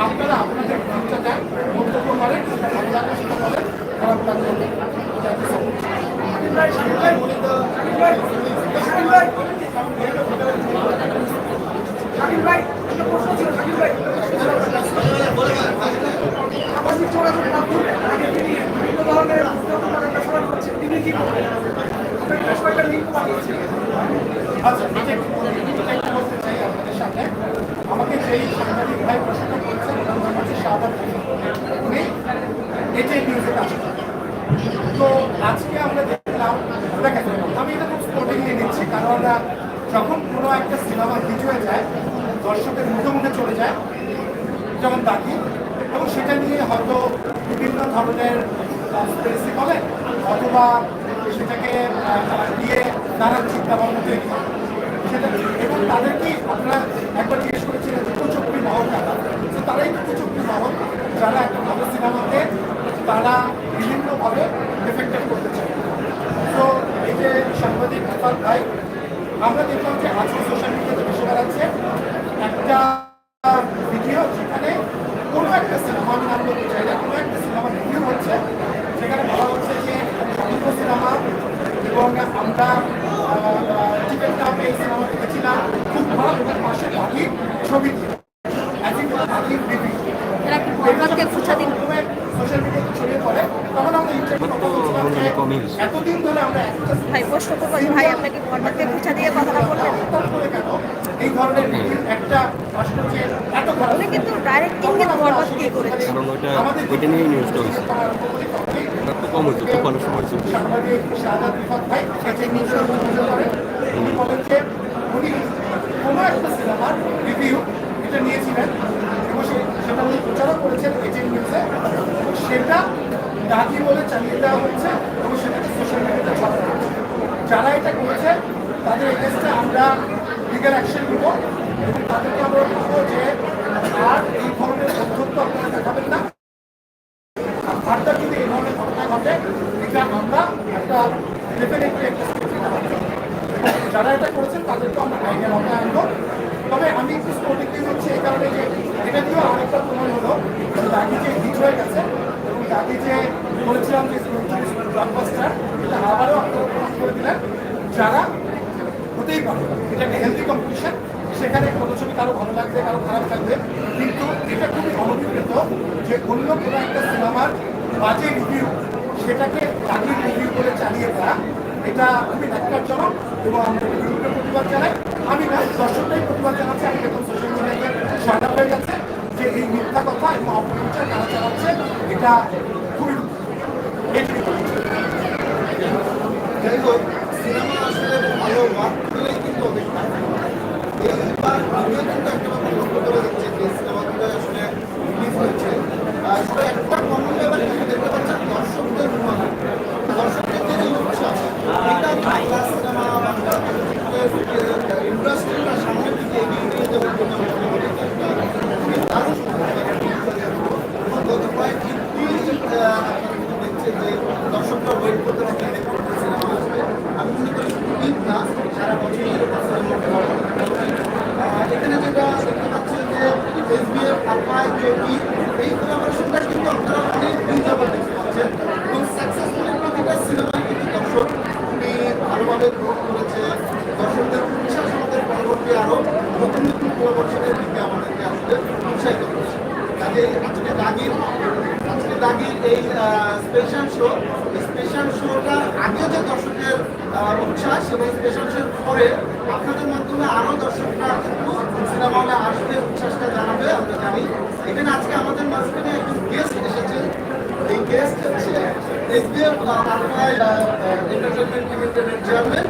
আপনারা আপনাদের ভূমিকা দেন মন্তব্য করেন আপনারা সেটা বলেন আমাকে সেই সাংবাদিক ভাই প্রশ্ন এটিএন নিউজে কাজ তো আজকে আমরা দেখলাম, দেখেন, আমি এটা খুব স্পোর্টিং নিয়ে নিচ্ছি, কারণ যখন কোনো একটা সিনেমা হিট হয়ে যায়, দর্শকের মুখে মুখে চলে যায়, যেমন দাগি এবং সেটা নিয়ে হয়তো বিভিন্ন ধরনের কনস্পিরেসি বলেন অথবা সেটাকে দিয়ে নানান চিন্তা ভাবনা তৈরি সেটা এবং তাদেরকে আপনারা যারা একটা ভালো সিনেমাতে তারা বিভিন্নভাবে এফেক্টেড করতে চায়। তো এই যে সাংবাদিক ইরফান ভাই, আমরা দেখলাম যে আজকে সোশ্যাল মিডিয়াতে বেশি বেড়াচ্ছে। একটা ভিডিও যেখানে কোনো একটা সিনেমা, আমি নাম বলতে চাই না, কোনো একটা সিনেমা রিভিউ হচ্ছে সেখানে বলা হচ্ছে যে সমস্ত সিনেমা এবং আমরা টিকিটটা এই সিনেমা দেখেছিলাম, খুব ভালো পাশে বাকি ছবি। দিয়ে কি বরবাদকে খুঁচা দিল সোশ্যাল মিডিয়াতে ছড়িয়ে পড়ে। তখন আমরা ইন্টারভিউ কথা বলছিলাম যে এতদিন ধরে আমরা ভাই প্রশ্ন করব ভাই আপনাকে বরবাদকে খুঁচা দিয়ে কথাটা বললেন হঠাৎ করে কেন? এই ধরনের একটা এত উনি কিন্তু ডাইরেক্ট ইঙ্গিত বরবাদকে করেছে এবং ওইটা ওইটা নিউজটা হয়েছে। তো কম হয়েছে খুব ভালো সময় চলছে। সাংবাদিক শাহাদাত রিফাত ভাই এতে নিউজ অভিযোগ করেন উনি বলেন যে উনি কোনো একটা সিনেমার রিভিউ এটা নিয়েছিলেন এবং সেটা উনি প্রচারও করেছেন এজেন্ট নিউজে, সেটা ডাকি বলে চালিয়ে দেওয়া হচ্ছে এবং সেটাকে সোশ্যাল মিডিয়াতে হচ্ছে। যারা এটা করেছে, তাদের এগেনস্টে আমরা লিগাল অ্যাকশন নিব এবং তাদেরকে আমরা বলব যে আর এই ধরনের অধ্যক্ষ আপনারা দেখাবেন না। ফার্দার যদি এই ধরনের ঘটনা ঘটে, এটা আমরা একটা ডেফিনেটলি একটা যারা এটা করেছেন তাদেরকে আমরা আইনের আওতায় আনব তবে আমি একটু স্পোর্টিং হচ্ছে এই কারণে যে এটা দিয়েও আরেকটা প্রমাণ হলো যে দাগি যে হিট হয়ে গেছে এবং দাগি যে বলেছিলাম যে ব্লকবাস্টার এটা আবারও আপনারা প্রমাণ যারা হতেই পারে। এটা একটা হেলদি কম্পিটিশন সেখানে কোনো ছবি কারও ভালো লাগবে, কারও খারাপ লাগবে। কিন্তু এটা খুবই অনভিপ্রেত যে অন্য কোনো একটা সিনেমার বাজে রিভিউ সেটাকে চাকরির রিভিউ করে চালিয়ে দেওয়া এটা খুবই ন্যাক্কারজনক এবং আমরা রিভিউকে প্রতিবাদ জানাই। আমি দর্শকটাই প্রতিবাদ জানাচ্ছি। আমি এখন সোশ্যাল মিডিয়াতে সাদা হয়ে গেছে যে এই মিথ্যা কথা এবং অপপ্রচার তারা চালাচ্ছে, এটা খুবই দুঃখজনক। যাই হোক সিনেমা আসলে ভালো মার্ক পেলেই কিন্তু অপেক্ষা এইবার আমিও কিন্তু একটা ব্যাপার লক্ষ্য করে দেখছি যে সিনেমাগুলো আসলে রিলিজ হয়েছে আর সেটা একটা কমন ব্যাপার কিন্তু দেখতে পাচ্ছেন দর্শকদের অনুমান দর্শকদের যে উৎসাহ এটা বাংলা সিনেমা বাংলা ইন্ডাস্ট্রিটা সামনের দিকে এগিয়ে নিয়ে যাওয়ার জন্য আমি মনে করি যে একটা খুবই দারুণ এবং গত কয়েকদিন আপনারা কিন্তু দেখছেন যে দর্শকরা ওয়েট করতে থাকে সিনেমা আসবে আমি মনে করি শুধু ঈদ না সারা বছর এরকম সিনেমা হবে। আহ, এখানে যেটা দেখতে পাচ্ছেন যে এসবিএফ আপাই জমি এই কোলাবোরেশনটা কিন্তু আপনারা অনেক দিন যাবত দেখতে পাচ্ছেন এবং সাকসেসফুলি প্রতিটা সিনেমায় কিন্তু দর্শক খুবই ভালোভাবে গ্রহণ করেছে দর্শকদের উচ্ছ্বাস আমাদের পরবর্তী আরও নতুন নতুন কোলাবোরেশনের দিকে আমাদেরকে আসলে উৎসাহিত করেছে কাজে আজকে দাগির আজকে দাগির এই স্পেশাল শো স্পেশাল শোটা আগে যে দর্শকের উচ্ছ্বাস এবং স্পেশাল শোর পরে আপনাদের মাধ্যমে আরও দর্শকরা কিন্তু সিনেমা হলে আসবে, উচ্ছ্বাসটা জানাবে, আমরা জানি। এখানে আজকে আমাদের মাঝখানে একজন গেস্ট এসেছে। এই গেস্ট হচ্ছে এসবিএফ এন্টারটেনমেন্ট লিমিটেডের চেয়ারম্যান